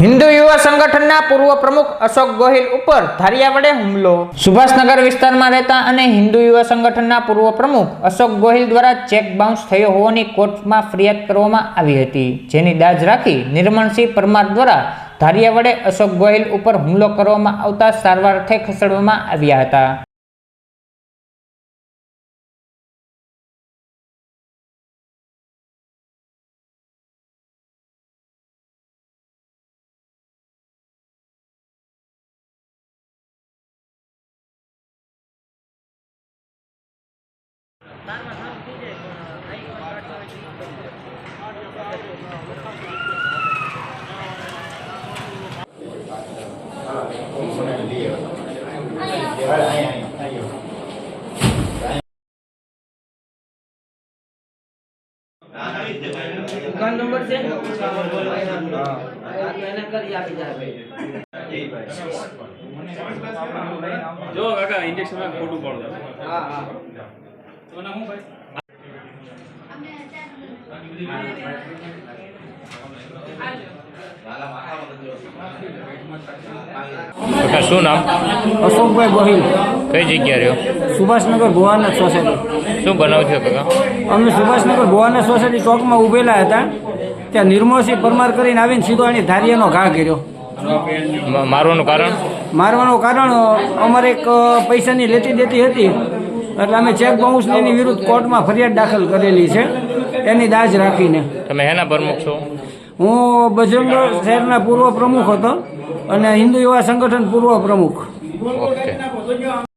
હિન્દુ યુવા સંગઠનના પૂર્વ પ્રમુખ અશોક ગોહિલ ઉપર ધારિયા વડે હુમલો. સુભાષનગર વિસ્તારમાં રહેતા અને હિન્દુ યુવા સંગઠનના પૂર્વ પ્રમુખ અશોક ગોહિલ દ્વારા ચેક બાઉન્સ થયો હોવાની કોર્ટમાં ફરિયાદ કરવામાં આવી હતી, જેની દાજ રાખી નિર્મળસિંહ પરમાર દ્વારા ધારિયા વડે અશોક ગોહિલ ઉપર હુમલો કરવામાં આવતા સારવાર અર્થે ખસેડવામાં આવ્યા હતા. दुकान नंबर से? हाँ। जो काका इंजेक्शन में फ़ोटो पड़ रहा है। हाँ, हाँ। હા હા શું નામ? અશોકભાઈ ગોહિલ. કઈ જગ્યા રહ્યો? સુભાષનગર ગોવાના સોસાયટી. શું બનાવ છો કાકા? અમે સુભાષનગર ગોવાના સોસાયટી ચોકમાં ઉભેલા હતા. ત્યાં નિર્મળસિંહ પરમાર કરીને આવીને સીધો એની ધારિયાનો ઘા કર્યો. મારવાનું કારણ? મારવાનું કારણ અમારે એક પૈસાની લેતી દેતી હતી. એટલે અમે ચેક બાઉન્સ એની વિરુદ્ધ કોર્ટમાં ફરિયાદ દાખલ કરેલી છે. એની દાજ રાખીને. તમે એના પ્રમુખ છો? હું બજરંગ શહેરના પૂર્વ પ્રમુખ હતો અને હિન્દુ યુવા સંગઠન પૂર્વ પ્રમુખ. ઓકે.